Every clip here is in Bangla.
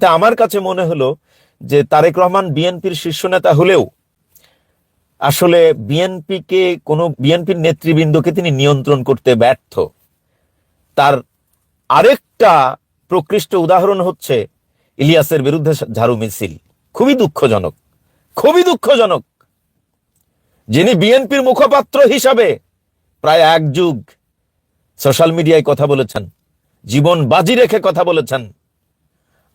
তা আমার কাছে মনে হলো যে তারেক রহমান বিএনপির শীর্ষ নেতা হলেও আসলে বিএনপিকে কোন বিএনপির নেতৃবৃন্দকে তিনি নিয়ন্ত্রণ করতে ব্যর্থ। তার আরেকটা প্রকৃষ্ট উদাহরণ হচ্ছে ইলিয়াসের বিরুদ্ধে ঝাড়ু মিছিল। খুবই দুঃখজনক খুবই দুঃখজনক। যিনি বিএনপির মুখপাত্র হিসাবে প্রায় এক যুগ সোশ্যাল মিডিয়ায় কথা বলেছেন জীবন বাজি রেখে কথা বলেছেন।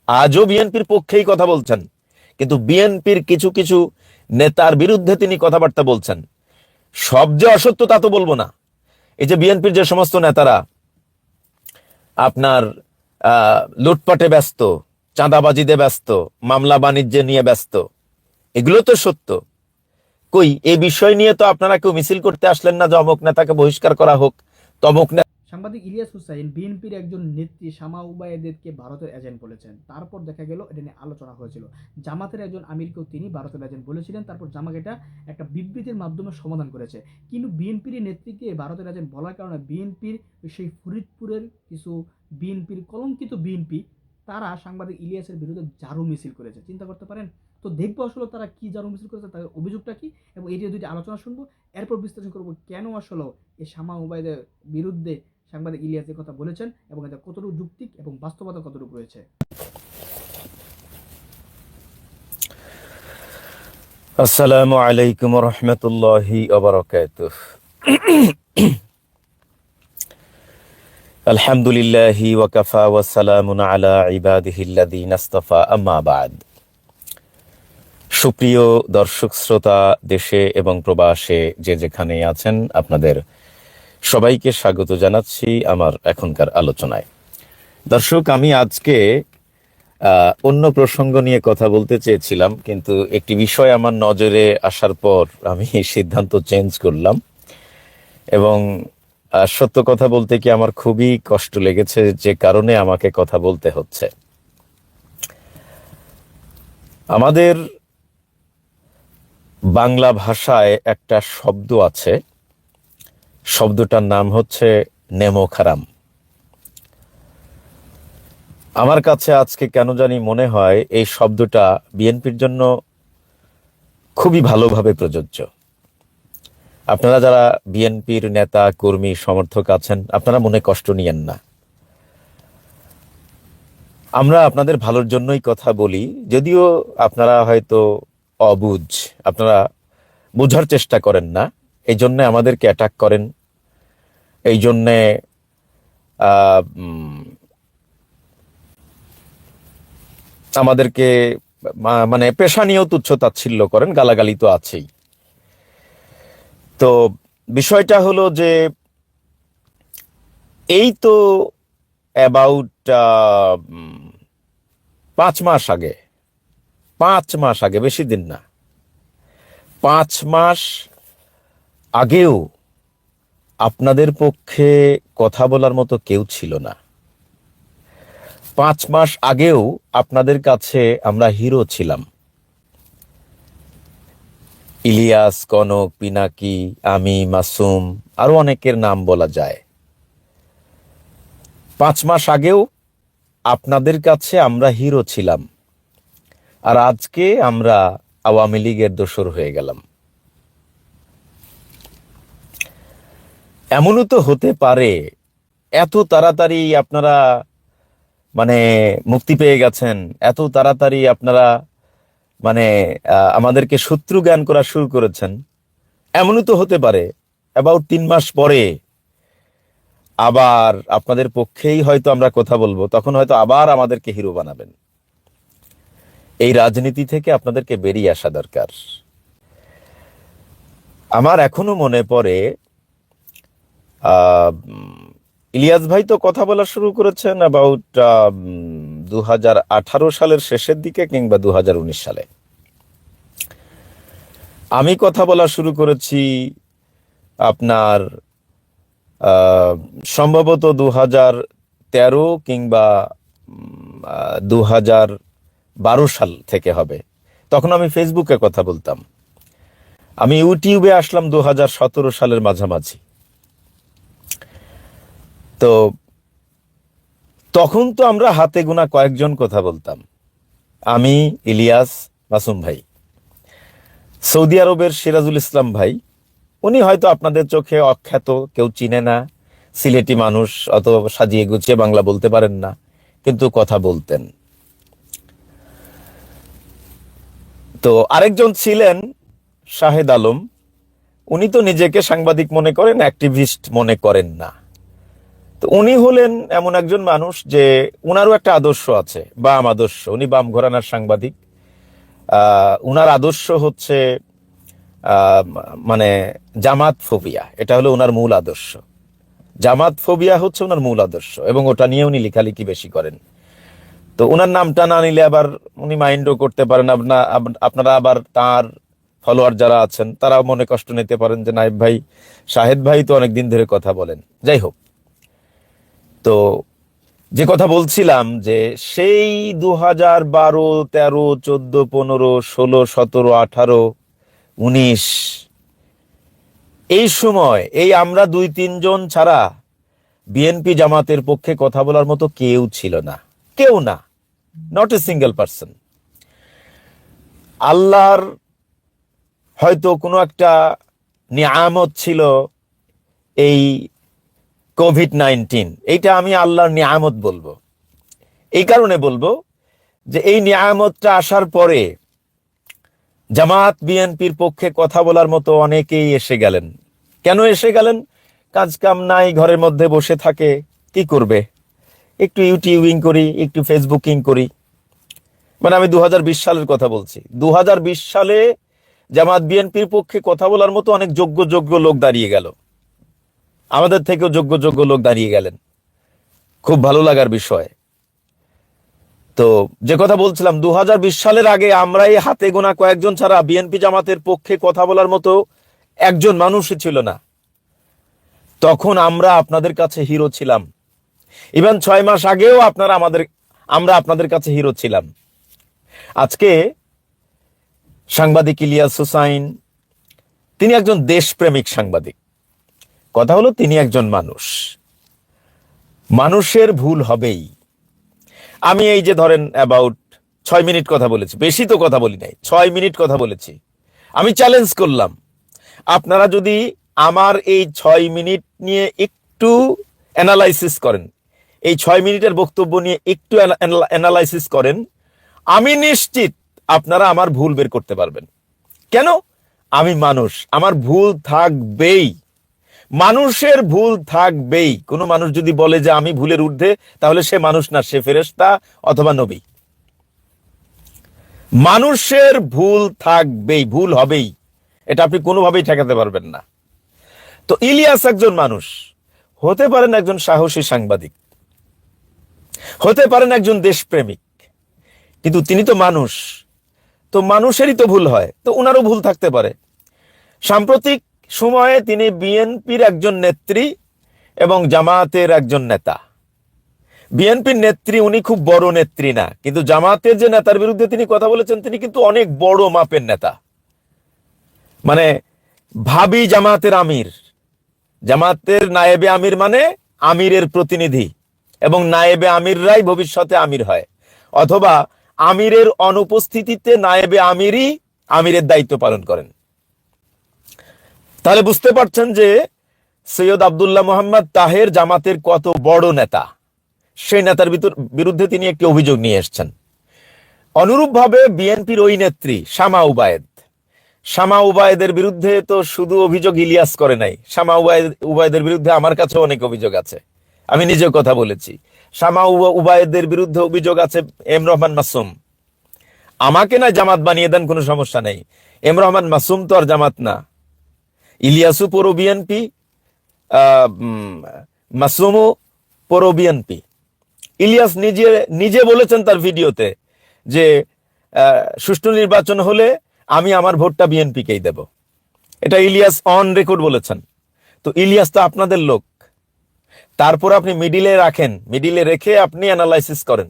আজও বিএনপির পক্ষেই কথা বলছেন। কিন্তু বিএনপির কিছু কিছু নেতার বিরুদ্ধে তিনি কথাবার্তা বলছেন। সব যে অসত্য তা তো বলব না। এই যে বিএনপির যে সমস্ত নেতারা, আপনার লুটপাটে ব্যস্ত, চাঁদাবাজিতে ব্যস্ত, মামলা বাণিজ্যে নিয়ে ব্যস্ত, এগুলো তো সত্য। কই এই বিষয় নিয়ে তো আপনারা কেউ মিছিল করতে আসলেন না। যে অমুক নেতাকে বহিষ্কার করা হোক, তমুক নেতা সাংবাদিক ইলিয়াস হুসাইন বিএনপির একজন নেত্রী শামা উবায়েদেরকে ভারতের এজেন্ট বলেছেন। তারপর দেখা গেল, এটা নিয়ে আলোচনা হয়েছিল। জামাতের একজন আমিরকেও তিনি ভারতের এজেন্ট বলেছিলেন। তারপর জামাক এটা একটা বিবৃতির মাধ্যমে সমাধান করেছে। কিন্তু বিএনপির নেত্রীকে ভারতের এজেন্ট বলার কারণে বিএনপির সেই ফরিদপুরের কিছু বিএনপির কলঙ্কিত বিএনপি, তারা সাংবাদিক ইলিয়াসের বিরুদ্ধে জারু মিছিল করেছে। চিন্তা করতে পারেন? তো দেখব আসলে তারা কি জারু মিছিল করেছে, তাদের অভিযোগটা কি? এবং এটি দুইটি আলোচনা শুনব। এরপর বিশ্লেষণ করব কেন আসলে এই শামা উবায়দের বিরুদ্ধে সাংবাদিক ইলিয়াস এ কথা বলেছেন এবং এটা কতটুকু যুক্তিক এবং বাস্তবতা কতটুকু রয়েছে। আসসালামু আলাইকুম রহমতুল্লাহি আলহামদুলিল্লাহি ওয়াকাফা ওয়াসালামুন আলা ইবাদিহিল্লাযীনা ইসতাফা আম্মা বাদ। সুপ্রিয় দর্শক, শ্রোতা, দেশে এবং প্রবাসে যে যেখানে আছেন, আপনাদের সবাইকে স্বাগত জানাচ্ছি আমার এখনকার আলোচনায়। দর্শক, আমি আজকে অন্য প্রসঙ্গ নিয়ে কথা বলতে চেয়েছিলাম, কিন্তু একটি বিষয় আমার নজরে আসার পর আমি সিদ্ধান্ত চেঞ্জ করলাম এবং সত্য কথা বলতে কি আমার খুবই কষ্ট লেগেছে যে কারণে আমাকে কথা বলতে হচ্ছে। আমাদের বাংলা ভাষায় একটা শব্দ আছে শব্দটার নাম হচ্ছে নেমোখারাম আমার কাছে আজকে কেন জানি মনে হয় এই শব্দটা বিএনপির জন্য খুবই ভালোভাবে প্রযোজ্য। আপনারা যারা বিএনপির নেতা, কর্মী, সমর্থক আছেন, আপনারা মনে কষ্ট নিয়েন না। আমরা আপনাদের ভালোর জন্যই কথা বলি, যদিও আপনারা হয়তো অবুঝ, আপনারা বোঝার চেষ্টা করেন না এই জন্যে আমাদেরকে অ্যাটাক করেন। এই জন্যে আমাদেরকে মানে পেশা নিয়েও তুচ্ছ তাচ্ছিল্য করেন, গালাগালি তো আছেই। তো বিষয়টা হলো যে, এই তো অ্যাবাউট পাঁচ মাস আগে, পাঁচ মাস আগে, বেশি দিন না, পাঁচ মাস আগেও আপনাদের পক্ষে কথা বলার মতো কেউ ছিল না। পাঁচ মাস আগেও আপনাদের কাছে আমরা হিরো ছিলাম। ইলিয়াস, কনক, পিনাকি, আমি, মাসুম, আরও অনেকের নাম বলা যায়। পাঁচ মাস আগেও আপনাদের কাছে আমরা হিরো ছিলাম। আর আজকে আমরা আওয়ামী লীগের দোসর হয়ে গেলাম। এমনও তো হতে পারে, এত তাড়াতাড়ি আপনারা মানে মুক্তি পেয়ে গেছেন, এত তাড়াতাড়ি আপনারা মানে আমাদেরকে শত্রু জ্ঞান করা শুরু করেছেন, এমনও তো হতে পারে অ্যাবাউট তিন মাস পরে, আবার আপনাদের পক্ষেই হয়তো আমরা কথা বলব, তখন হয়তো আবার আমাদেরকে হিরো বানাবেন। এই রাজনীতি থেকে আপনাদেরকে বেরিয়ে আসা দরকার। আমার এখনও মনে পড়ে ইলিয়াস ভাই তো কথা বলা শুরু করেছেন অ্যাবাউট দু হাজার আঠারো সালের শেষের দিকে কিংবা দু হাজার উনিশ সালে। আমি কথা বলা শুরু করেছি আপনার সম্ভবত দু হাজার তেরো কিংবা দু হাজার বারো সাল থেকে হবে। তখন আমি ফেসবুকে কথা বলতাম। আমি ইউটিউবে আসলাম দু হাজার সতেরো সালের মাঝামাঝি। তো তখন তো আমরা হাতে গোনা কয়েকজন কথা বলতাম। আমি, ইলিয়াস, মাসুম ভাই। সৌদি আরবের সিরাজুল ইসলাম ভাই, উনি হয়তো আপনাদের চোখে অখ্যাত, কেউ চিনে না, সিলেটি মানুষ, অত সাজিয়ে গুছিয়ে বাংলা বলতে পারেন না, কিন্তু কথা বলতেন। তো আরেকজন ছিলেন শাহেদ আলম। উনি তো নিজেকে সাংবাদিক মনে করেন, অ্যাক্টিভিস্ট মনে করেন না। তো উনি হলেন এমন একজন মানুষ যে উনারও একটা আদর্শ আছে, বাম আদর্শ। উনি বাম ঘরানার সাংবাদিক। উনার আদর্শ হচ্ছে মানে জামাত ফোবিয়া। এটা হলো ওনার মূল আদর্শ। জামাত ফোবিয়া হচ্ছে ওনার মূল আদর্শ এবং ওটা নিয়ে উনি লেখালেখি বেশি করেন। তো ওনার নামটা না নিলে আবার উনি মাইন্ডও করতে পারেন। আপনা- আপ- আপনারা আবার তার ফলোয়ার যারা আছেন, তারাও মনে কষ্ট নিতে পারেন যে নাইব ভাই, শাহেদ ভাই তো অনেকদিন ধরে কথা বলেন। যাই হোক। তো যে কথা বলছিলাম যে সেই দু হাজার বারো, তেরো, চোদ্দ, পনেরো, ষোলো, সতেরো, আঠারো, উনিশ, এই সময়, এই আমরা দুই, তিনজন ছাড়া বিএনপি জামাতের পক্ষে কথা বলার মতো কেউ ছিল না। কেউ না। নট এ সিঙ্গেল পার্সন আল্লাহর হয়তো কোনো একটা নিয়ামত ছিল এই কোভিড নাইন্টিন এইটা আমি আল্লাহর নিয়ামত বলব। এই কারণে বলব যে এই নিয়ামতটা আসার পরে জামাত, বিএনপির পক্ষে কথা বলার মতো অনেকেই এসে গেলেন। কেন এসে গেলেন? কাজ কাম নাই, ঘরের মধ্যে বসে থাকে, কি করবে? একটু ইউটিউবিং করি, একটু ফেসবুকিং করি। মানে আমি দু হাজার বিশ সালের কথা বলছি। দু হাজার বিশ সালে জামাত, বিএনপির পক্ষে কথা বলার মতো অনেক যোগ্য যোগ্য লোক দাঁড়িয়ে গেল। আমাদের থেকেও যোগ্য যোগ্য লোক দাঁড়িয়ে গেলেন। খুব ভালো লাগার বিষয়। তো যে কথা বলছিলাম দু হাজার বিশ সালের আগে আমরাই হাতে গোনা কয়েকজন ছাড়া বিএনপি জামাতের পক্ষে কথা বলার মতো একজন মানুষই ছিল না। তখন আমরা আপনাদের কাছে হিরো ছিলাম। ইভেন ছয় মাস আগেও আপনারা আমাদের, আমরা আপনাদের কাছে হিরো ছিলাম। আজকে সাংবাদিক ইলিয়াস হুসাইন, তিনি একজন দেশপ্রেমিক সাংবাদিক। কথা হলো তিনি একজন মানুষ। মানুষের ভুল হবেই। আমি এই যে ধরেন অ্যাবাউট ছয় মিনিট কথা বলেছি, বেশি তো কথা বলি নাই, ছয় মিনিট কথা বলেছি। আমি চ্যালেঞ্জ করলাম, আপনারা যদি আমার এই ছয় মিনিট নিয়ে একটু অ্যানালাইসিস করেন, এই ছয় মিনিটের বক্তব্য নিয়ে একটু অ্যানালাইসিস করেন, আমি নিশ্চিত আপনারা আমার ভুল বের করতে পারবেন। কেন? আমি মানুষ, আমার ভুল থাকবেই। মানুষের ভুল থাকবেই। কোনো মানুষ যদি বলে যে আমি ভুলের ঊর্ধ্বে, তাহলে সে মানুষ না, সে ফেরেশতা অথবা নবী। মানুষের ভুল থাকবেই, ভুল হবেই। এটা আপনি কোনোভাবেই ঠেকাতে পারবেন না। তো ইলিয়াস একজন মানুষ, হতে পারেন একজন সাহসী সাংবাদিক, হতে পারেন একজন দেশপ্রেমিক, কিন্তু তিনি তো মানুষ, তো মানুষেরই তো ভুল হয়, তো ওনারও ভুল থাকতে পারে। সাম্প্রতিক সময়ে তিনি বিএনপির একজন নেত্রী এবং জামায়াতের একজন নেতা। বিএনপির নেত্রী উনি খুব বড় নেত্রী না, কিন্তু জামাতের যে নেতার বিরুদ্ধে তিনি কথা বলেছেন, তিনি কিন্তু অনেক বড় মাপের নেতা। মানে ভাবি জামাতের আমির। জামাতের নায়েবে আমির মানে আমিরের প্রতিনিধি এবং নায়েবে আমিররাই ভবিষ্যতে আমির হয়। অথবা আমিরের অনুপস্থিতিতে নায়েবে আমিরই আমিরের দায়িত্ব পালন করেন। তাহলে বুঝতে পারছেন যে সৈয়দ আবদুল্লাহ মোহাম্মদ তাহের জামাতের কত বড় নেতা। সেই নেতার ভিতর বিরুদ্ধে তিনি একটি অভিযোগ নিয়ে এসেছেন। অনুরূপভাবে বিএনপির ওই নেত্রী শামা উবায়েদ। শামা উবায়েদের বিরুদ্ধে তো শুধু অভিযোগ ইলিয়াস করে নাই। শামা উবায়েদ উবায়েদের বিরুদ্ধে আমার কাছে অনেক অভিযোগ আছে। আমি নিজেও কথা বলেছি। শামা উবা- উবায়েদের বিরুদ্ধে অভিযোগ আছে এম রহমান মাসুম। আমাকে না জামাত বানিয়ে দেন কোনো সমস্যা নেই। এম রহমান মাসুম তো আর জামাত না। ইলিয়াসু পুরো বিএনপি মাসুমও পুরো বিএনপি। ইলিয়াস নিজে নিজে বলেছেন তার ভিডিওতে যে সুষ্ঠু নির্বাচন হলে আমি আমার ভোটটা বিএনপিকেই দেব। এটা ইলিয়াস অন রেকর্ড বলেছেন। তো ইলিয়াস তো আপনাদের লোক। তারপর আপনি মিডিলে রাখেন, মিডিলে রেখে আপনি অ্যানালাইসিস করেন।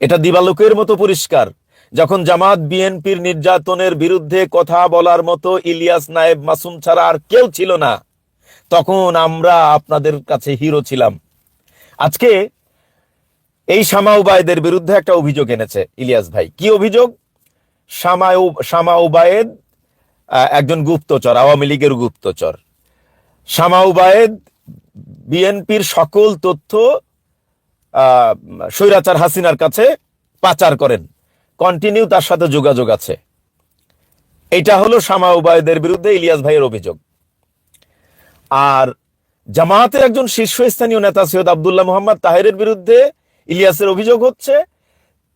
এটা দিবালোকের মতো পরিষ্কার। যখন জামাত বিএনপির নির্যাতনের বিরুদ্ধে কথা বলার মতো ইলিয়াস নায়েব মাসুম ছাড়া আর কেউ ছিল না তখন আমরা আপনাদের কাছে হিরো ছিলাম। আজকে এই শামা উবায়েদের বিরুদ্ধে একটা অভিযোগ এনেছে ইলিয়াস ভাই। কি অভিযোগ? শামা উ- শামা আহ, একজন গুপ্তচর আওয়ামী লীগের গুপ্তচর। শামা উবায়েদ বিএনপির সকল তথ্য স্বৈরাচার হাসিনার কাছে পাচার করেন। কন্টিনিউ তার সাথে যোগাযোগ আছে। এটা হলো শামা উবায়েদের বিরুদ্ধে ইলিয়াস ভাইয়ের অভিযোগ। আর জামায়াতের একজন শীর্ষস্থানীয় নেতা সৈয়দ আব্দুল্লাহ মোহাম্মদ তাহেরের বিরুদ্ধে ইলিয়াসের অভিযোগ হচ্ছে,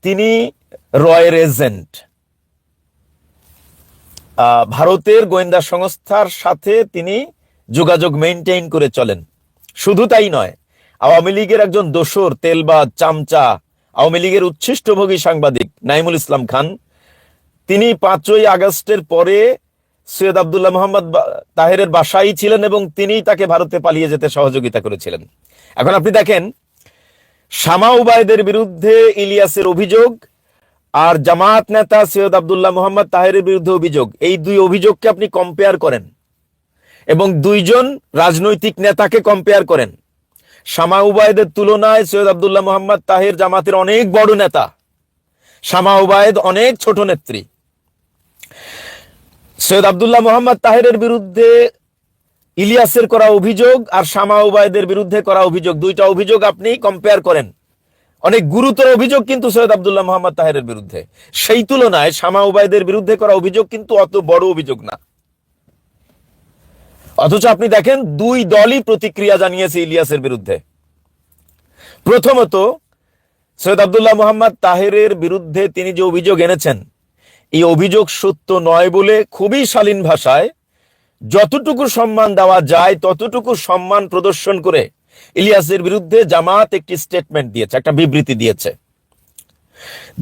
তিনি রয়ের এজেন্ট। ভারতের গোয়েন্দা সংস্থার সাথে তিনি যোগাযোগ মেনটেইন করে চলেন। শুধু তাই নয়, আওয়ামী লীগের একজন দোসর তেলবাদ চামচা আওয়ামী লীগের উচ্ছিষ্টভোগী সাংবাদিক নাইমুল ইসলাম খান, তিনি পাঁচই আগস্টের পরে সৈয়দ আবদুল্লাহ মোহাম্মদ তাহেরের বাসায় ছিলেন এবং তিনি তাকে ভারতে পালিয়ে যেতে সহযোগিতা করেছিলেন। এখন আপনি দেখেন, শামা উবায়দের বিরুদ্ধে ইলিয়াসের অভিযোগ আর জামাত নেতা সৈয়দ আব্দুল্লাহ মোহাম্মদ তাহেরের বিরুদ্ধে অভিযোগ, এই দুই অভিযোগকে আপনি কম্পেয়ার করেন এবং দুইজন রাজনৈতিক নেতাকে কম্পেয়ার করেন। শামা উবায়দের তুলনায় সৈয়দ আবদুল্লাহ মোহাম্মদ তাহের জামাতের অনেক বড় নেতা। শামা উবায়দ অনেক ছোট নেত্রী। সৈয়দ আব্দুল্লাহ মোহাম্মদ তাহেরের বিরুদ্ধে ইলিয়াসের করা অভিযোগ আর শামা উবায়দের বিরুদ্ধে করা অভিযোগ, দুইটা অভিযোগ আপনি কম্পেয়ার করেন। অনেক গুরুতর অভিযোগ কিন্তু সৈয়দ আবদুল্লাহ মোহাম্মদ তাহেরের বিরুদ্ধে। সেই তুলনায় শামা উবায়দের বিরুদ্ধে করা অভিযোগ কিন্তু অত বড় অভিযোগ না। অথচ আপনি দেখেন দুই দলই প্রতিক্রিয়া জানিয়েছে ইলিয়াসের বিরুদ্ধে। প্রথমত, সৈয়দ আব্দুল্লাহ মোহাম্মদ তাহেরের বিরুদ্ধে তিনি যে অভিযোগ এনেছেন, এই অভিযোগ সত্য নয় বলে খুবই শালীন ভাষায় যতটুকু সম্মান দেওয়া যায়, ততটুকু সম্মান প্রদর্শন করে ইলিয়াসের বিরুদ্ধে জামাত একটি স্টেটমেন্ট দিয়েছে, একটা বিবৃতি দিয়েছে।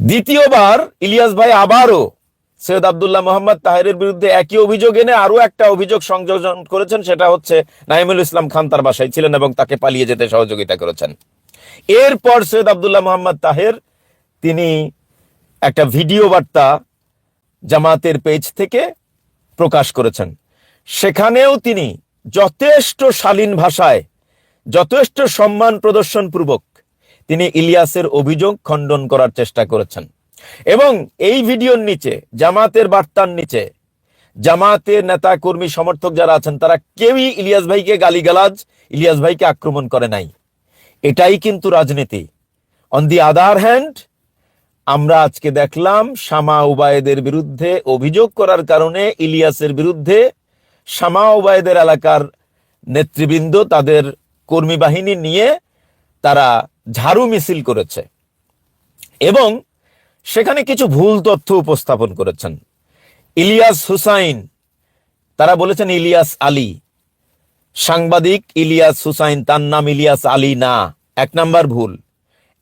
দ্বিতীয়বার ইলিয়াস ভাই আবারও সৈয়দ আব্দুল্লাহ মোহাম্মদ তাহেরের বিরুদ্ধে একই অভিযোগ এনে আরও একটা অভিযোগ সংযোজন করেছেন, সেটা হচ্ছে নাইমুল ইসলাম খান তার বাসায় ছিলেন এবং তাকে পালিয়ে যেতে সহযোগিতা করেছেন। এরপর সৈয়দ আব্দুল্লাহ মোহাম্মদ তাহের, তিনি একটা ভিডিও বার্তা জামাতের পেজ থেকে প্রকাশ করেছেন। সেখানেও তিনি যথেষ্ট শালীন ভাষায়, যথেষ্ট সম্মান প্রদর্শন পূর্বক তিনি ইলিয়াসের অভিযোগ খণ্ডন করার চেষ্টা করেছেন। এবং এই ভিডিওর নিচে, জামাতের বার্তার নিচে, জামাতের নেতা কর্মী সমর্থক যারা আছেন, তারা কেউই ইলিয়াস ভাইকে গালিগালাজ, ইলিয়াস ভাইকে আক্রমণ করে নাই। এটাই কিন্তু রাজনীতি। অন দি আদার হ্যান্ড আমরা আজকে দেখলাম শামা উবায়েদের বিরুদ্ধে অভিযোগ করার কারণে ইলিয়াসের বিরুদ্ধে শামা উবায়েদের এলাকার নেতৃবৃন্দ, তাদের কর্মী বাহিনী নিয়ে তারা ঝাড়ু মিছিল করেছে। এবং সেখানে কিছু ভুল তথ্য উপস্থাপন করেছেন। ইলিয়াস হুসাইন, তারা বলেছেন ইলিয়াস আলী। সাংবাদিক ইলিয়াস হুসাইন, তার নাম ইলিয়াস আলী না, এক নাম্বার ভুল।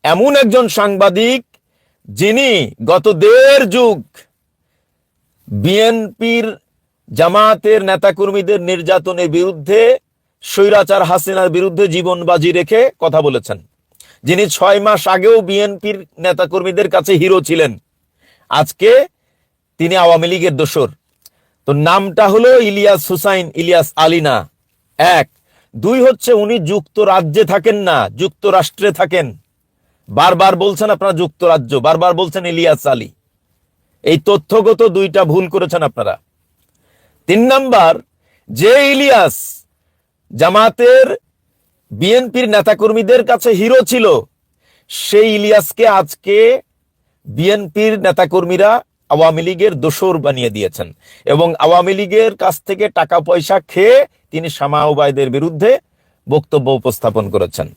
এমন একজন সাংবাদিক যিনি গত দেড় যুগ বিএনপির জামাতের নেতাকর্মীদের নির্যাতনের বিরুদ্ধে, স্বৈরাচার হাসিনার বিরুদ্ধে জীবন বাজি রেখে কথা বলেছেন। যিনি ছয় মাস আগেও বিএনপির নেতাকর্মীদের কাছে হিরো ছিলেন। আজকে তিনি আওয়ামী লীগের দোসর তো নামটা হলো ইলিয়াস হুসাইন, ইলিয়াস আলিনা এক। দুই হচ্ছে উনি যুক্তরাজ্যে থাকেন না, যুক্তরাষ্ট্রে থাকেন। বারবার বলছেন আপনারা যুক্তরাজ্য, বারবার বলছেন ইলিয়াস আলী। এই তথ্যগত দুইটা ভুল করেছেন আপনারা। তিন নাম্বার, যে ইলিয়াস জামাতের বিএনপির নেতাকর্মীদের কাছে হিরো ছিল সেই ইলিয়াসকে আজকে বিএনপির নেতাকর্মীরা আওয়ামী লীগের দোসর বানিয়ে দিয়েছেন এবং আওয়ামী লীগের কাছ থেকে টাকা পয়সা খেয়ে তিনি শামা উবায়দের বিরুদ্ধে বক্তব্য উপস্থাপন করেছেন।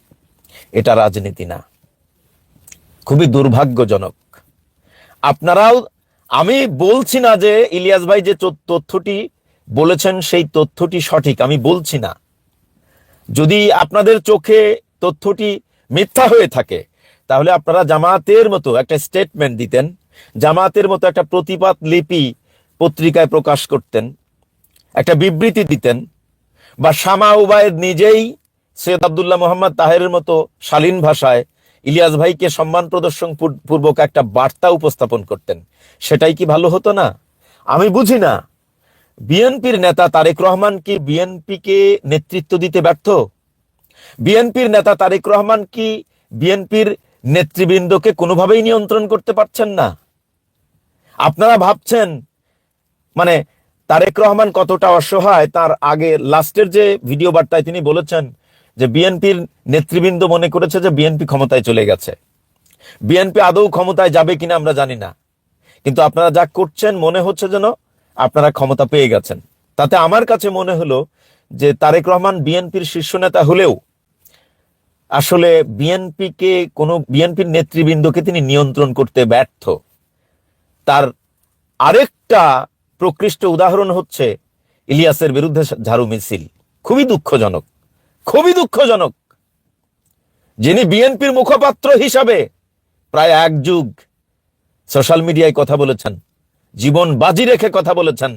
এটা রাজনীতি না। খুবই দুর্ভাগ্যজনক। আপনারাও, আমি বলছি না যে ইলিয়াস ভাই যে তথ্যটি বলেছেন সেই তথ্যটি সঠিক, আমি বলছি না। যদি আপনাদের চোখে তথ্যটি মিথ্যা হয়ে থাকে, তাহলে আপনারা জামাতের মতো একটা স্টেটমেন্ট দিতেন জামাতের মতো একটা প্রতিবাদ লিপি পত্রিকায় প্রকাশ করতেন, একটা বিবৃতি দিতেন, বা শামা উবায়েদ নিজেই সৈয়দ আবদুল্লাহ মোহাম্মদ তাহেরের মতো শালীন ভাষায় ইলিয়াস ভাইকে সম্মান প্রদর্শন পূর্বক একটা বার্তা উপস্থাপন করতেন। সেটাই কি ভালো হতো না? আমি বুঝি না। বিএনপির নেতা তারেক রহমান কি বিএনপিকে নেতৃত্ব দিতে ব্যর্থ? বিএনপির নেতা তারেক রহমান কি বিএনপির নেতৃবৃন্দকে কোনোভাবেই নিয়ন্ত্রণ করতে পারছেন না? আপনারা ভাবছেন মানে তারেক রহমান কতটা অসহায়, তার আগে লাস্টের যে ভিডিও বার্তায় তিনি বলেছেন যে বিএনপির নেতৃবৃন্দ মনে করেছে যে বিএনপি ক্ষমতায় চলে গেছে। বিএনপি আদৌ ক্ষমতায় যাবে কিনা আমরা জানি না। কিন্তু আপনারা যা করছেন মনে হচ্ছে যেন আপনারা ক্ষমতা পেয়ে গেছেন। তাতে আমার কাছে মনে হলো যে তারেক রহমান বিএনপির শীর্ষ নেতা হলেও আসলে বিএনপিকে কোনো, বিএনপির নেতৃবৃন্দকে তিনি নিয়ন্ত্রণ করতে ব্যর্থ। তার আরেকটা প্রকৃষ্ট উদাহরণ হচ্ছে ইলিয়াসের বিরুদ্ধে ঝাড়ু মিছিল। খুবই দুঃখজনক খুবই দুঃখজনক। যিনি বিএনপির মুখপাত্র হিসাবে প্রায় এক যুগ সোশ্যাল মিডিয়ায় কথা বলেছেন। জীবন বাজি রেখে কথা বলেছেন।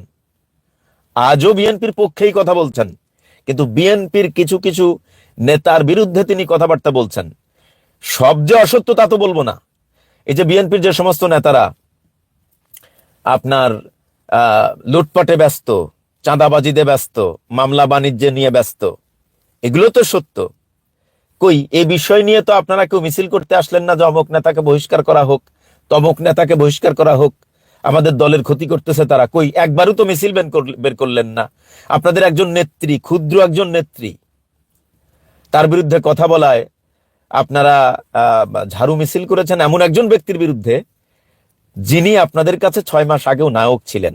আজও বিএনপির পক্ষেই কথা বলছেন। কিন্তু বিএনপির কিছু কিছু নেতার বিরুদ্ধে তিনি কথাবার্তা বলছেন। সব যে অসত্য তা তো বলব না। এই যে বিএনপির যে সমস্ত নেতারা, আপনার লুটপাটে ব্যস্ত, চাঁদাবাজিতে ব্যস্ত, মামলা বাণিজ্যে নিয়ে ব্যস্ত, এগুলো তো সত্য। কই এই বিষয় নিয়ে তো আপনারা কেউ মিছিল করতে আসলেন না যে অমুক নেতাকে বহিষ্কার করা হোক, তমুক নেতাকে বহিষ্কার করা হোক। আমাদের দলের ক্ষতি করতেছে তারা। কই? একবারও তো মিছিল বের করলেন না। আপনাদের একজন নেত্রী, ক্ষুদ্র একজন নেত্রী, তার বিরুদ্ধে কথা বলায়। আপনারা ঝাড়ু মিছিল করেছেন এমন একজন ব্যক্তির বিরুদ্ধে, যিনি আপনাদের কাছে ছয় মাস আগেও নায়ক ছিলেন।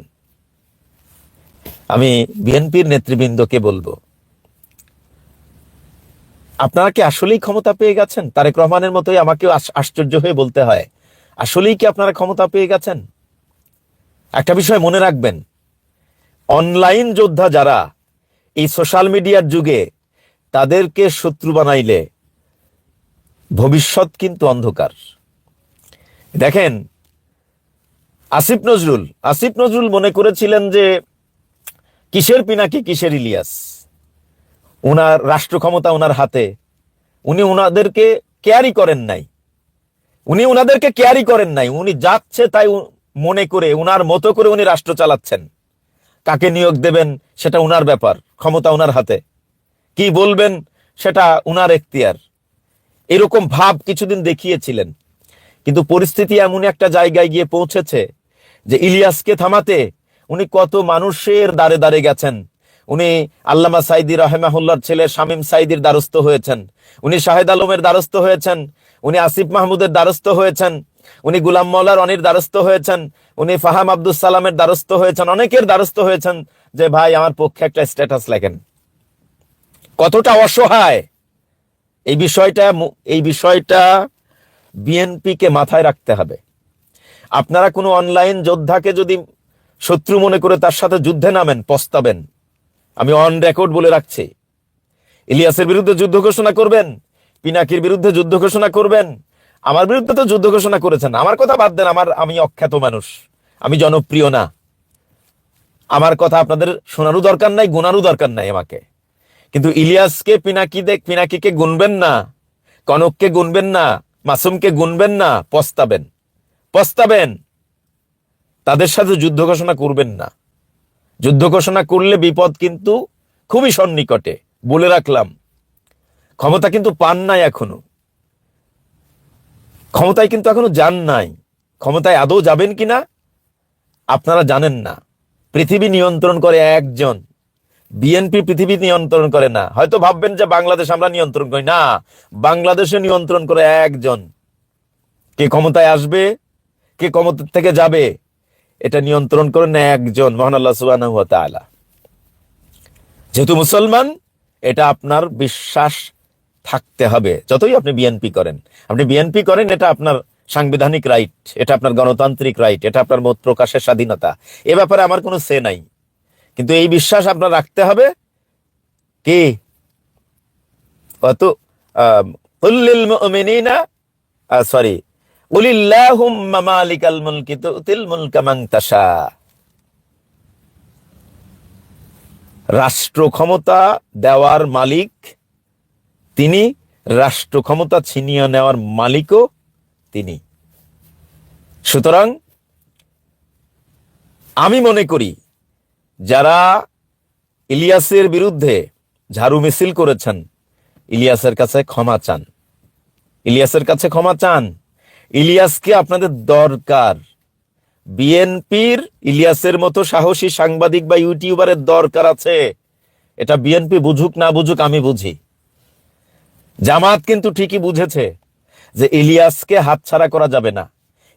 আমি বিএনপির নেতৃবৃন্দকে বলব, আপনারা কি আসলেই ক্ষমতা পেয়ে গেছেন? তারেক রহমানের মতোই আমাকেও আশ্চর্য হয়ে বলতে হয়, আসলেই কি আপনারা ক্ষমতা পেয়ে গেছেন? একটা বিষয় মনে রাখবেন। অনলাইন যোদ্ধা যারা এই সোশ্যাল মিডিয়ার যুগে তাদেরকে শত্রু বানাইলে ভবিষ্যৎ কিন্তু অন্ধকার। দেখেন, আসিফ নজরুল আসিফ নজরুল মনে করেছিলেন যে কিসের পিনাকি, কিসের ইলিয়াস? ওনার রাষ্ট্র ক্ষমতা ওনার হাতে। উনি ওনাদেরকে কেয়ারই করেন নাই। উনি ওনাদেরকে কেয়ারই করেন নাই। উনি যাচ্ছে তাই মনে করে, উনার মতো করে উনি রাষ্ট্র চালাচ্ছেন। কাকে নিয়োগ দেবেন, সেটা উনার ব্যাপার, ক্ষমতা উনার হাতে। কি বলবেন, সেটা উনার এখতিয়ার। এরকম ভাব কিছুদিন দেখিয়েছিলেন। কিন্তু পরিস্থিতি এমন একটা জায়গায় গিয়ে পৌঁছেছে যে ইলিয়াসকে থামাতে উনি কত মানুষের দাঁড়ে দাঁড়ে গেছেন। উনি আল্লামা সাইদি রহেমাহুল্লার ছেলে শামীম সাইদির দ্বারস্থ হয়েছেন। উনি শাহেদ আলমের দ্বারস্থ হয়েছেন। উনি আসিফ মাহমুদের দ্বারস্থ হয়েছেন। উনি গুলাম মৌলার অনির দ্বারস্থ হয়েছেন, উনি ফাহাম আব্দুল সালামের দ্বারস্থ হয়েছেন, অনেকের দ্বারস্থ হয়েছেন যে, ভাই, আমার পক্ষে একটা স্ট্যাটাস লেখেন। কতটা অসহায়। এই বিষয়টা এই বিষয়টা বিএনপিকে মাথায় রাখতে হবে। আপনারা কোনো অনলাইন যোদ্ধাকে যদি শত্রু মনে করে তার সাথে যুদ্ধে নামেন, পস্তাবেন। আমি অন রেকর্ড বলে রাখছি। ইলিয়াসের বিরুদ্ধে যুদ্ধ ঘোষণা করবেন, পিনাকির বিরুদ্ধে যুদ্ধ ঘোষণা করবেন আমার বিরুদ্ধে তো যুদ্ধ ঘোষণা করেছেন। আমার কথা বাদ দেন, আমার, আমি অখ্যাত মানুষ। আমি জনপ্রিয় না। আমার কথা আপনাদের শোনারও দরকার নাই, গুনারও দরকার নাই আমাকে। কিন্তু ইলিয়াসকে পিনাকি দেখ পিনাকিকে গুনবেন না, কনককে গুনবেন না, মাসুমকে গুনবেন না, পস্তাবেন। পস্তাবেন। তাদের সাথে যুদ্ধ ঘোষণা করবেন না। যুদ্ধ ঘোষণা করলে বিপদ কিন্তু খুবই সন্নিকটে। বলে রাখলাম, ক্ষমতা কিন্তু পান নাই এখনও। ক্ষমতায় কিন্তু এখনও যান নাই। ক্ষমতায় আদৌ যাবেন কিনা, আপনারা জানেন না। পৃথিবী নিয়ন্ত্রণ করে একজন। বিএনপি পৃথিবী নিয়ন্ত্রণ করে না। হয়তো ভাববেন যে বাংলাদেশ আমরা নিয়ন্ত্রণ করি। না, বাংলাদেশে নিয়ন্ত্রণ করে একজন। কে ক্ষমতায় আসবে, কে ক্ষমতা থেকে যাবে, এটা নিয়ন্ত্রণ করেন একজন, মহান আল্লাহ তাআলা। যেহেতু মুসলমান, এটা আপনার বিশ্বাস থাকতে হবে, যতই আপনি বিএনপি করেন। আপনি বিএনপি করেন, এটা আপনার সাংবিধানিক রাইট এটা আপনার গণতান্ত্রিক রাইট এটা আপনার মত প্রকাশের স্বাধীনতা। এ ব্যাপারে আমার কোনো সে নাই। কিন্তু এই বিশ্বাস আপনার রাখতে হবে কি? কত সরি রাষ্ট্র ক্ষমতা দেওয়ার মালিক তিনি রাষ্ট্র ক্ষমতা ছিনিয়ে নেওয়ার মালিকও তিনি। সুতরাং আমি মনে করি, যারা ইলিয়াসের বিরুদ্ধে ঝাড়ু মিছিল করেছেন, ইলিয়াসের কাছে ক্ষমা চান। ইলিয়াসের কাছে ক্ষমা চান। ইলিয়াসকে আপনাদের দরকার। বিএনপির ইলিয়াসের মতো সাহসী সাংবাদিক বা ইউটিউবারের দরকার আছে। এটা বিএনপি বুঝুক না বুঝুক আমি বুঝি। জামাত কিন্তু ঠিকই বুঝেছে যে ইলিয়াসকে হাতছাড়া করা যাবে না।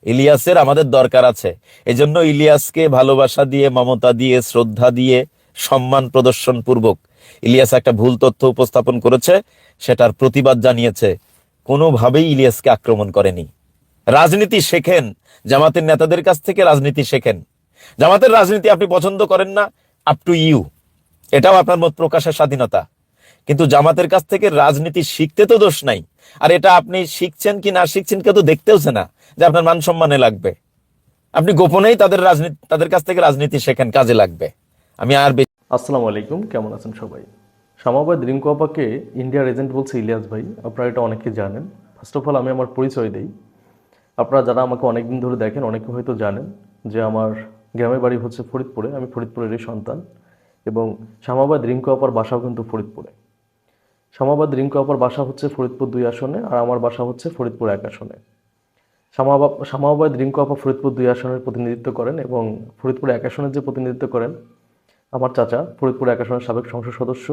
ইলিয়াসের আমাদের দরকার আছে। এজন্য ইলিয়াসকে ভালোবাসা দিয়ে, মমতা দিয়ে, শ্রদ্ধা দিয়ে সম্মান প্রদর্শন পূর্বক ইলিয়াস একটা ভুল তথ্য উপস্থাপন করেছে, সেটার প্রতিবাদ জানিয়েছে। কোনোভাবেই ইলিয়াসকে আক্রমণ করেনি। রাজনীতি শেখেন, জামাতের নেতাদের কাছ থেকে রাজনীতি শেখেন। জামাতের রাজনীতি আপনি পছন্দ করেন না আপ টু ইউ এটাও আপনার মত প্রকাশের স্বাধীনতা। কিন্তু জামাতের কাছ থেকে রাজনীতি শিখতে তো দোষ নাই। আর এটা আপনি শিখছেন কি না শিখছেন কেউ তো দেখতেওছে না যে আপনার মান সম্মানে লাগবে। আপনি গোপনেই তাদের রাজনীতি তাদের কাছ থেকে রাজনীতি শেখেন, কাজে লাগবে। আমি আর আসসালামু আলাইকুম, কেমন আছেন সবাই? সামাবাদ রিঙ্কু আপাকে ইন্ডিয়ার এজেন্ট বলছে ইলিয়াস ভাই, আপনারা এটা অনেকে জানেন। ফার্স্ট অফ অল আমি আমার পরিচয় দিই। আপনারা যারা আমাকে অনেকদিন ধরে দেখেন অনেকে হয়তো জানেন যে আমার গ্রামের বাড়ি হচ্ছে ফরিদপুরে। আমি ফরিদপুরেরই সন্তান এবং শামাবাদ রিঙ্কু আপার বাসাও কিন্তু ফরিদপুরে। শামাবাদ রিঙ্কু আপার বাসা হচ্ছে ফরিদপুর দুই আসনে, আর আমার বাসা হচ্ছে ফরিদপুর এক আসনে। শামাবাদ শামাবাদ রিঙ্কু আপা ফরিদপুর দুই আসনের প্রতিনিধিত্ব করেন এবং ফরিদপুর এক আসনের যে প্রতিনিধিত্ব করেন, আমার চাচা ফরিদপুর এক আসনের সাবেক সংসদ সদস্য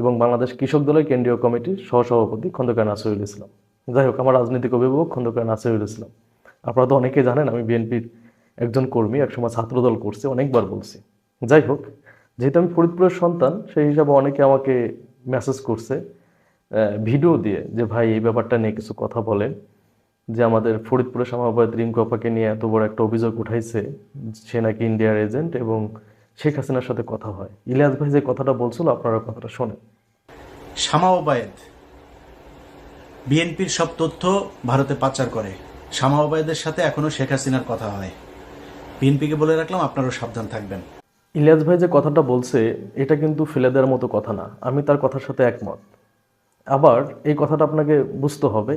এবং বাংলাদেশ কৃষক দলের কেন্দ্রীয় কমিটির সহসভাপতি খন্দকার নাসিরুল ইসলাম। যাই হোক, আমার রাজনৈতিক অভিভাবক খন্দকার নাসিরুল ইসলাম। আপনারা তো অনেকে জানেন, আমি বিএনপির একজন কর্মী, একসময় ছাত্রদল করছি, অনেকবার বলছি। যাই হোক, যেহেতু আমি ফরিদপুরের সন্তান, সেই হিসাবে অনেকে আমাকে মেসেজ করছে ভিডিও দিয়ে যে, ভাই, এই ব্যাপারটা নিয়ে কিছু কথা বলেন। যে, আমাদের ফরিদপুরের সমাবাদ রিঙ্কু আপাকে নিয়ে এত বড় একটা অভিযোগ উঠাইছে, সে নাকি ইন্ডিয়ার এজেন্ট এবং শেখ হাসিনার সাথে কথা হয়। ইলিয়াস ভাই যে কথাটা বলছিল, আপনারা কথাটা শোনেন। শামা ওবায়েদ বিএনপির সব তথ্য ভারতে পাচার করে। শামা ওবায়েদের সাথে এখনও শেখ হাসিনার কথা হয়। বিএনপিকে বলে রাখলাম, আপনারাও সাবধান থাকবেন। ইলিয়াস ভাই যে কথাটা বলছে, এটা কিন্তু ফেলে দেওয়ার মতো কথা না। আমি তার কথার সাথে একমত। আবার এই কথাটা আপনাকে বুঝতে হবে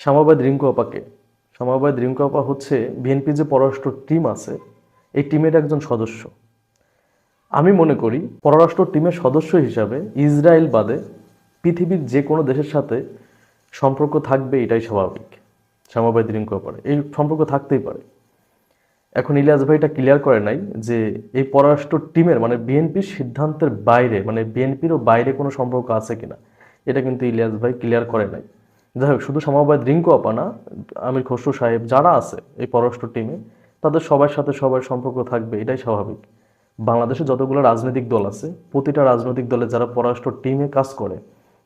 শ্যামাবাদ রিঙ্কু আপাকে শ্যামাবাদ রিঙ্কু আপা হচ্ছে বিএনপি যে পররাষ্ট্র টিম আছে, এই টিমের একজন সদস্য। আমি মনে করি পররাষ্ট্র টিমের সদস্য হিসাবে ইসরায়েল বাদে পৃথিবীর যে কোনো দেশের সাথে সম্পর্ক থাকবে এটাই স্বাভাবিক শ্যামাবাদ রিঙ্কু আপার এই সম্পর্ক থাকতেই পারে। এখন ইলিয়াস ভাই এটা ক্লিয়ার করে নাই যে এই পররাষ্ট্র টিমের মানে বিএনপির সিদ্ধান্তের বাইরে মানে বিএনপিরও বাইরে কোনো সম্পর্ক আছে কিনা, এটা কিন্তু ইলিয়াস ভাই ক্লিয়ার করে নাই। যাই হোক, শুধু সমবায় রিঙ্কু আপা না, আমির খসরু সাহেব যারা আছে এই পররাষ্ট্র টিমে তাদের সবার সাথে সবার সম্পর্ক থাকবে, এটাই স্বাভাবিক। বাংলাদেশে যতগুলো রাজনৈতিক দল আছে, প্রতিটা রাজনৈতিক দলে যারা পররাষ্ট্র টিমে কাজ করে,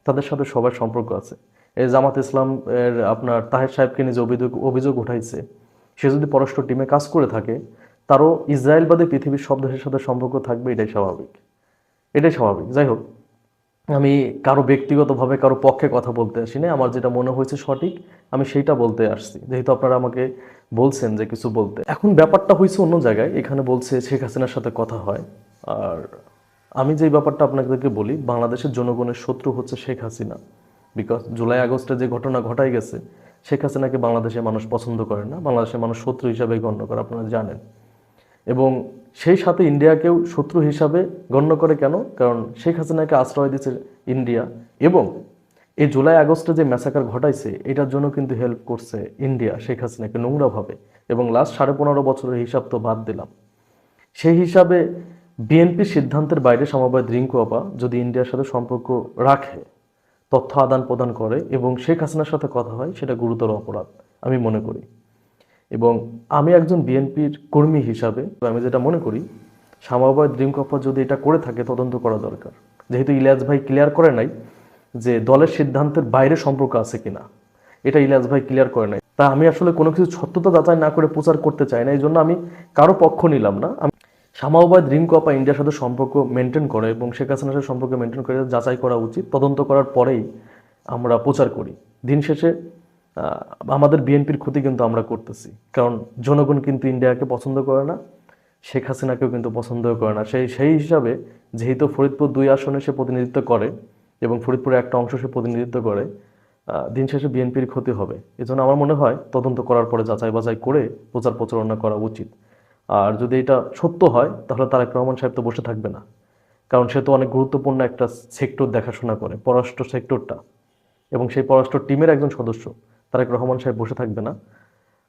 তাদের সাথে সবার সম্পর্ক আছে। এই জামাত ইসলাম এর আপনার তাহের সাহেবকে নিজে অভিযোগ অভিযোগ উঠাইছে সে যদি পররাষ্ট্র টিমে কাজ করে থাকে, তারও ইসরায়েল বাদে পৃথিবীর সব দেশের সাথে সম্পর্ক থাকবে, এটাই স্বাভাবিক। এটাই স্বাভাবিক। যাই হোক, আমি কারও ব্যক্তিগতভাবে কারও পক্ষে কথা বলতে আসিনি। আমার যেটা মনে হয়েছে সঠিক, আমি সেইটা বলতে আসছি। যেহেতু আপনারা আমাকে বলছেন যে কিছু বলতে। এখন ব্যাপারটা হয়েছে অন্য জায়গায়। এখানে বলছে শেখ হাসিনার সাথে কথা হয়। আর আমি যে ব্যাপারটা আপনাদেরকে বলি, বাংলাদেশের জনগণের শত্রু হচ্ছে শেখ হাসিনা। বিকজ জুলাই আগস্টে যে ঘটনা ঘটাই গেছে শেখ হাসিনাকে বাংলাদেশের মানুষ পছন্দ করে না, বাংলাদেশের মানুষ শত্রু হিসাবে গণ্য করে, আপনারা জানেন। এবং সেই সাথে ইন্ডিয়াকেও শত্রু হিসাবে গণ্য করে কেন? কারণ শেখ হাসিনাকে আশ্রয় দিয়েছে ইন্ডিয়া এবং এই জুলাই আগস্টে যে ম্যাসাকার ঘটাইছে, এটার জন্য কিন্তু হেল্প করছে ইন্ডিয়া শেখ হাসিনাকে নোংরাভাবে এবং লাস্ট সাড়ে পনেরো বছরের হিসাব তো বাদ দিলাম। সেই হিসাবে বিএনপির সিদ্ধান্তের বাইরে সমবায় রিঙ্কু আপা যদি ইন্ডিয়ার সাথে সম্পর্ক রাখে তথ্য আদান প্রদান করে এবং শেখ হাসিনার সাথে কথা হয়, সেটা গুরুতর অপরাধ, আমি মনে করি। এবং আমি একজন বিএনপির কর্মী হিসাবে আমি যেটা মনে করি শ্যামাবাদ ড্রিমকপ্পা যদি এটা করে থাকে, তদন্ত করা দরকার। যেহেতু ইলিয়াস ভাই ক্লিয়ার করে নাই যে দলের সিদ্ধান্তের বাইরে সম্পর্ক আছে কিনা। এটা ইলিয়াস ভাই ক্লিয়ার করে নাই। তা আমি আসলে কোনো কিছু সত্যতা যাচাই না করে প্রচার করতে চাই না, এই জন্য আমি কারও পক্ষ নিলাম না। শামাবাদ রিঙ্কপা ইন্ডিয়ার সাথে সম্পর্ক মেনটেন করে এবং শেখ হাসিনার সাথে সম্পর্ক মেনটেন করে যাচাই করা উচিত। তদন্ত করার পরেই আমরা প্রচার করি। দিন শেষে আমাদের বিএনপির ক্ষতি কিন্তু আমরা করতেছি। কারণ জনগণ কিন্তু ইন্ডিয়াকে পছন্দ করে না, শেখ হাসিনাকেও কিন্তু পছন্দ করে না। সেই সেই হিসাবে যেহেতু ফরিদপুর দুই আসনে সে প্রতিনিধিত্ব করে এবং ফরিদপুরের একটা অংশ সে প্রতিনিধিত্ব করে দিন শেষে বিএনপির ক্ষতি হবে। এজন্য আমার মনে হয় তদন্ত করার পরে যাচাই বাছাই করে প্রচার প্রচারণা করা উচিত। আর যদি এটা সত্য হয়, তাহলে তারেক রহমান সাহেব তো বসে থাকবে না। কারণ সে তো অনেক গুরুত্বপূর্ণ একটা সেক্টর দেখাশোনা করে, পররাষ্ট্র সেক্টরটা। এবং সেই পররাষ্ট্র টিমের একজন সদস্য, তারেক রহমান সাহেব বসে থাকবে না।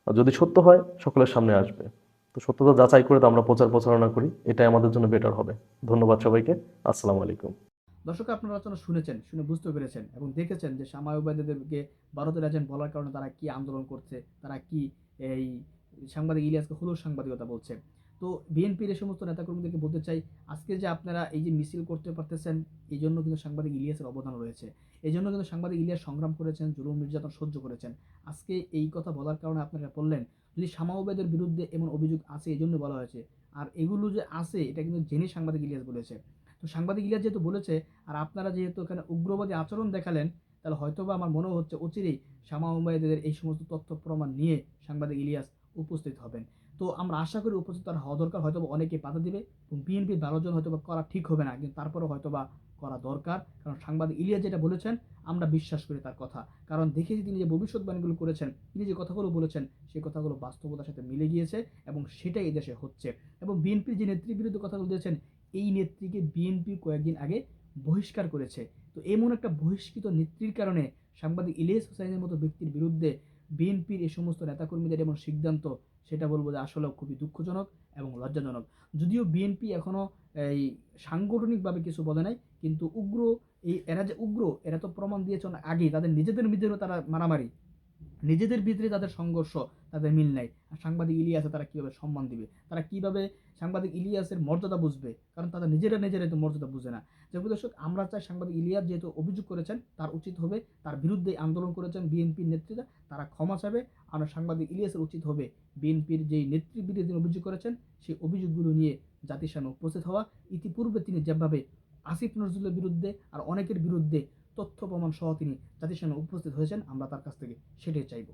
যদি সত্য হয়, সকলের সামনে আসবে। তো সত্যতা যাচাই করে তো আমরা প্রচার প্রচারণা করি, এটাই আমাদের জন্য বেটার হবে। ধন্যবাদ সবাইকে, আসসালামু আলাইকুম। দর্শক, আপনারা আলোচনা শুনেছেন, শুনে বুঝতে পেরেছেন এবং দেখেছেন যে শামা উবায়দেরকে ভারতের এজেন্ট বলার কারণে তারা কি আন্দোলন করছে, তারা কি এই সাংবাদিক ইলিয়াসকে হলুদ সাংবাদিকতা বলছে। তো বিএনপির এই সমস্ত নেতাকর্মীদেরকে বলতে চাই, আজকে যে আপনারা এই যে মিছিল করতে পারতেছেন, এই জন্য কিন্তু সাংবাদিক ইলিয়াসের অবদান রয়েছে। এই জন্য কিন্তু সাংবাদিক ইলিয়াস সংগ্রাম করেছেন, জুলুম, নির্যাতন সহ্য করেছেন। আজকে এই কথা বলার কারণে আপনারা বললেন, যদি শামা উবায়দের বিরুদ্ধে এমন অভিযোগ আছে এই জন্য বলা হয়েছে। আর এগুলো যে আছে এটা কিন্তু জেনে সাংবাদিক ইলিয়াস বলেছে। তো সাংবাদিক ইলিয়াস যেহেতু বলেছে, আর আপনারা যেহেতু এখানে উগ্রবাদী আচরণ দেখালেন, তাহলে হয়তোবা আমার মনে হচ্ছে অচিরেই শামা এই সমস্ত তথ্য প্রমাণ নিয়ে সাংবাদিক ইলিয়াস উপস্থিত হবেন। তো আমরা আশা করি উপস্থিত তার হওয়া দরকার হয়তো অনেকে বাধা দিবে এবং বিএনপির বারো জন হয়তো করা ঠিক হবে না, কিন্তু তারপরেও হয়তো বা করা দরকার। কারণ সাংবাদিক ইলিয়াস যেটা বলেছেন, আমরা বিশ্বাস করি তার কথা। কারণ দেখেছি তিনি যে ভবিষ্যৎবাণীগুলো করেছেন, তিনি যে কথাগুলো বলেছেন সেই কথাগুলো বাস্তবতার সাথে মিলে গিয়েছে এবং সেটাই এই দেশে হচ্ছে। এবং বিএনপির যে নেত্রীর বিরুদ্ধে কথাগুলো দিয়েছেন এই নেত্রীকে বিএনপি কয়েকদিন আগে বহিষ্কার করেছে। তো এমন একটা বহিষ্কৃত নেত্রীর কারণে সাংবাদিক ইলিয়াস হোসাইনের মতো ব্যক্তির বিরুদ্ধে বিএনপির এই সমস্ত নেতাকর্মীদের এমন সিদ্ধান্ত, সেটা বলব যে আসলে খুবই দুঃখজনক এবং লজ্জাজনক। যদিও বিএনপি এখনও এই সাংগঠনিকভাবে কিছু বলে নাই, কিন্তু উগ্র এই, এরা যে উগ্র, এরা তো প্রমাণ দিয়েছে আগে তাদের নিজেদের ভিতরেও তারা মারামারি। নিজেদের ভিতরে তাদের সংঘর্ষ, তাদের মিল নাই। আর সাংবাদিক ইলিয়াসে তারা কীভাবে সম্মান দিবে? তারা কীভাবে সাংবাদিক ইলিয়াসের মর্যাদা বুঝবে? কারণ তারা নিজেরা নিজেরাই তো মর্যাদা বুঝে না। যেহেতু দর্শক, আমরা চাই সাংবাদিক ইলিয়াস যেহেতু অভিযোগ করেছেন, তার উচিত হবে, তার বিরুদ্ধে আন্দোলন করেছেন বিএনপির নেতৃত্বে, তারা ক্ষমা চাবে। আর সাংবাদিক ইলিয়াসের উচিত হবে বিএনপির যেই নেতৃবৃন্দে তিনি অভিযোগ করেছেন, সেই অভিযোগগুলো নিয়ে জাতির সামনে উপস্থিত হওয়া। ইতিপূর্বে তিনি যেভাবে আসিফ নজরুলের বিরুদ্ধে আর অনেকের বিরুদ্ধে তথ্য প্রমাণ সহ তিনি জাতির উপস্থিত হয়েছেন আমরা তার কাছ থেকে সেটাই চাইব।